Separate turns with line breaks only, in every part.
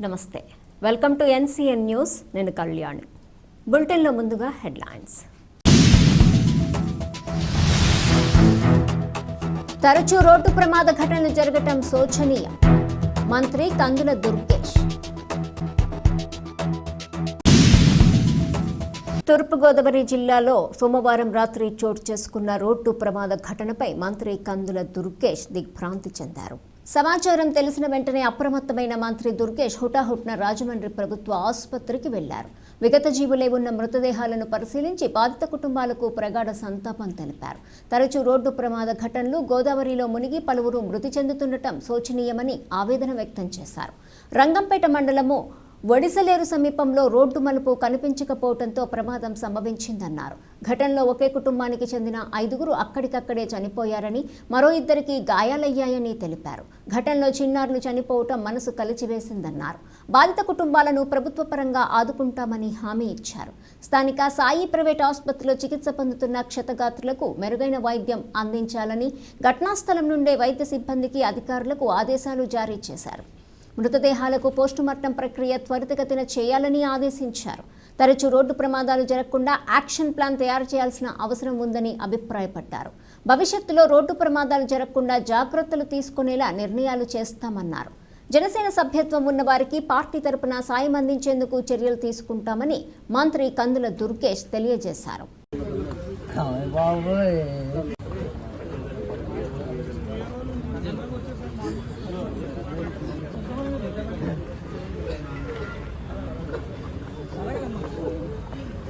నమస్తే. Welcome to NCN news. నేను కళ్యాణ్. బులెటిన్లో ముందుగా హెడ్లైన్స్. తరచూ రోడ్డు ప్రమాద ఘటనలు జరగటం శోచనీయం. మంత్రి కందుల దుర్గేష్. తూర్పుగోదావరి జిల్లాలో సోమవారం రాత్రి చోటు చేసుకున్న రోడ్డు ప్రమాద ఘటనపై మంత్రి కందుల దుర్గేష్ దిగ్భ్రాంతి చెందారు. సమాచారం తెలిసిన వెంటనే అప్రమత్తమైన మంత్రి దుర్గేష్ హుటాహుట్న రాజమండ్రి ప్రభుత్వ ఆసుపత్రికి వెళ్ళారు. విగత జీవులే ఉన్న మృతదేహాలను పరిశీలించి బాధిత కుటుంబాలకు ప్రగాఢ సంతాపం తెలిపారు. తరచూ రోడ్డు ప్రమాద ఘటనలు గోదావరిలో మునిగి పలువురు మృతి చెందుతుండటం శోచనీయమని ఆవేదన వ్యక్తం చేశారు. రంగంపేట మండలము వడిసలేరు సమీపంలో రోడ్డు మలుపు కనిపించకపోవడంతో ప్రమాదం సంభవించిందన్నారు. ఘటనలో ఒకే కుటుంబానికి చెందిన ఐదుగురు అక్కడికక్కడే చనిపోయారని మరో ఇద్దరికి గాయాలయ్యాయని తెలిపారు. ఘటనలో చిన్నారులు చనిపోవటం మనసు కలిచివేసిందన్నారు. బాధిత కుటుంబాలను ప్రభుత్వ పరంగా ఆదుకుంటామని హామీ ఇచ్చారు. స్థానిక సాయి ప్రైవేట్ ఆసుపత్రిలో చికిత్స పొందుతున్న క్షతగాత్రులకు మెరుగైన వైద్యం అందించాలని ఘటనా స్థలం నుండే వైద్య సిబ్బందికి అధికారులకు ఆదేశాలు జారీ చేశారు. మృతదేహాలకు పోస్టుమార్టం ప్రక్రియ త్వరితగతిన చేయాలని ఆదేశించారు. తరచూ రోడ్డు ప్రమాదాలు జరగకుండా యాక్షన్ ప్లాన్ తయారు చేయాల్సిన అవసరం ఉందని అభిప్రాయపడ్డారు. భవిష్యత్తులో రోడ్డు ప్రమాదాలు జరగకుండా జాగ్రత్తలు తీసుకునేలా నిర్ణయాలు చేస్తామన్నారు. జనసేన సభ్యత్వం ఉన్న వారికి పార్టీ తరపున సాయం అందించేందుకు చర్యలు తీసుకుంటామని మంత్రి కందుల దుర్గేష్ తెలియజేశారు.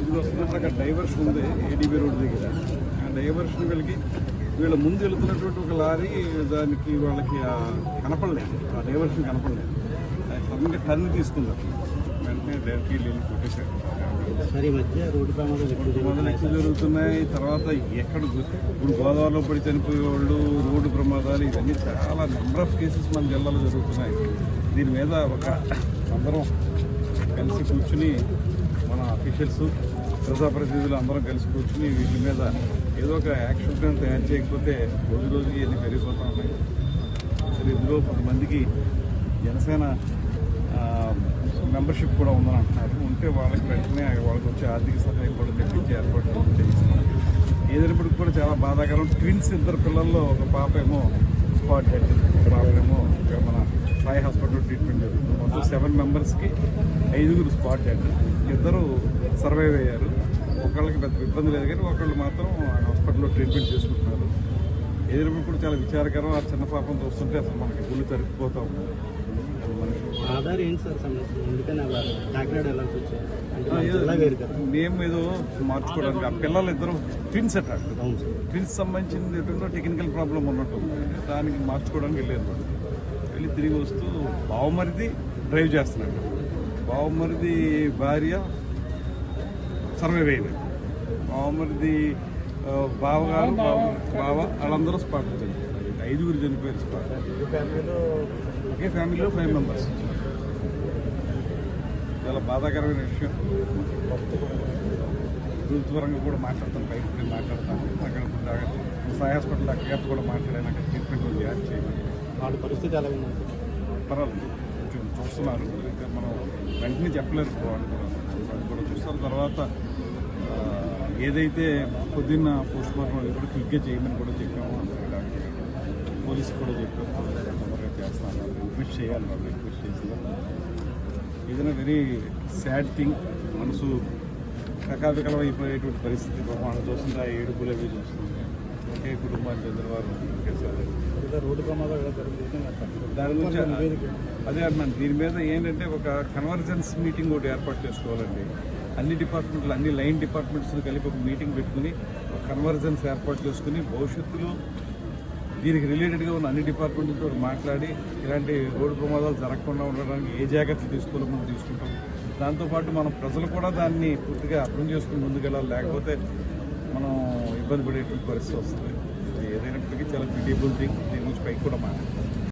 ఇది వస్తున్నప్పుడు అక్కడ డైవర్షన్ ఉంది ఏడీబీ రోడ్ దగ్గర. ఆ డైవర్షన్ వీళ్ళకి వీళ్ళ ముందు వెళుతున్నటువంటి ఒక లారీ దానికి వాళ్ళకి కనపడలేదు. ఆ డైవర్షన్ కనపడలేదు. సడన్గా టర్న్ తీసుకుందాం. వెంటనే డైరెక్ట్గా వెళ్ళి కొట్టేశారు.
రోడ్డు ప్రమాదాలు ఎక్కువ
జరుగుతున్నాయి. తర్వాత ఎక్కడ ఇప్పుడు గోదావరిలో పడి చనిపోయే వాళ్ళు రోడ్డు ప్రమాదాలు ఇవన్నీ చాలా నెంబర్ ఆఫ్ కేసెస్ మన జిల్లాలో జరుగుతున్నాయి. దీని మీద ఒక అందరం కలిసి కూర్చుని మన అఫీషియల్స్ ప్రజాప్రతినిధులు అందరం కలిసి కూర్చుని వీటి మీద ఏదో ఒక యాక్షన్ ప్లాన్ తయారు చేయకపోతే రోజు రోజుకి ఇవన్నీ పెరిగిపోతూ ఉన్నాయి. సరే ఇందులో కొంతమందికి జనసేన మెంబర్షిప్ కూడా ఉందని అంటున్నారు. ఉంటే వాళ్ళకి వెంటనే వాళ్ళకి వచ్చే ఆర్థిక సహాయం కూడా తెప్పించి ఏర్పాటు చేస్తున్నాం ఏదైనప్పటికీ కూడా చాలా బాధాకరం. ట్విన్స్ ఇద్దరు పిల్లల్లో ఒక పాప ఏమో స్పాట్ హెడ్ పాప ఏమో సాయి హాస్పిటల్ ట్రీట్మెంట్ జరుగుతుంది. మొత్తం సెవెన్ మెంబర్స్కి ఐదుగురు స్పాట్ డెడ్ ఇద్దరు సర్వైవ్ అయ్యారు. ఒకళ్ళకి పెద్ద ఇబ్బంది లేదు కానీ ఒకళ్ళు మాత్రం హాస్పిటల్లో ట్రీట్మెంట్ చేసుకుంటున్నారు. ఏదైనప్పుడు కూడా చాలా విచారకరం. ఆ చిన్న పాపం చూస్తుంటే అసలు మనకి గుళ్ళు తరిగిపోతూ నేమ్ ఏదో మార్చుకోవడానికి ఆ పిల్లలు ఇద్దరు ట్విన్స్ అట
అవును సార్.
ట్విన్స్ సంబంధించింది ఎటుందో టెక్నికల్ ప్రాబ్లం ఉన్నట్టు. దానికి మార్చుకోవడానికి వెళ్ళారు వెళ్ళి తిరిగి వస్తూ బావమరిది డ్రైవ్ చేస్తున్నాడు. బావమరిది భార్య సర్వే అయింది బావమరిది బావగారు బావ బావ వాళ్ళందరూ స్పాట్ చనిపోయారు. ఐదుగురు చనిపోయారు స్పాట్. ఒకే ఫ్యామిలీలో ఫైవ్ మెంబర్స్. చాలా బాధాకరమైన విషయం. ప్రభుత్వరంగా కూడా మాట్లాడతాను బయట మాట్లాడతాను అక్కడ సాయి హాస్పిటల్ అక్కడ కూడా మాట్లాడాను అక్కడ ట్రీట్మెంట్ ఉంది చేయాలి. చేయమని
వాళ్ళ పరిస్థితి ఎలా ఉంది?
పర్వాలేదు. కొంచెం చూస్తున్నారు. ఇంకా మనం వెంటనే చెప్పలేరు వాళ్ళు కూడా కూడా చూస్తారు. తర్వాత ఏదైతే పొద్దున్న పోస్ట్ మార్టం అది కూడా క్లిక్గా చేయమని కూడా చెప్పాము. అందరికీ పోలీసు కూడా చెప్పాము తొందరగా చేస్తాను. రిక్వెస్ట్ చేయాలి వాళ్ళు. రిక్వెస్ట్ చేసి ఏదైనా వెరీ సాడ్ థింగ్. మనసు కకావికలం అయిపోయేటువంటి పరిస్థితి మనం చూస్తుంటే ఏడుపులు అవి చూస్తుంది ఒకే కుటుంబానికి చెందిన వారు దాని గురించి అదే అన్నాను. దీని మీద ఏంటంటే ఒక కన్వర్జెన్స్ మీటింగ్ ఒకటి ఏర్పాటు చేసుకోవాలండి. అన్ని డిపార్ట్మెంట్లు అన్ని లైన్ డిపార్ట్మెంట్స్ కలిపి ఒక మీటింగ్ పెట్టుకుని ఒక కన్వర్జెన్స్ ఏర్పాటు చేసుకుని భవిష్యత్తులో దీనికి రిలేటెడ్గా ఉన్న అన్ని డిపార్ట్మెంట్లతో మాట్లాడి ఇలాంటి రోడ్డు ప్రమాదాలు జరగకుండా ఉండడానికి ఏ జాగ్రత్తలు తీసుకోవాలో మనం తీసుకుంటాం. దాంతోపాటు మనం ప్రజలు కూడా దాన్ని పూర్తిగా అర్థం చేసుకుని ముందుకెళ్ళాలి. లేకపోతే మనం ఇబ్బంది పడేటువంటి పరిస్థితి వస్తుంది. ఇది ఏదైనప్పటికీ చాలా పిటిబుల్ థింగ్ దీని గురించి పైకి కూడా మాట్లాడుతుంది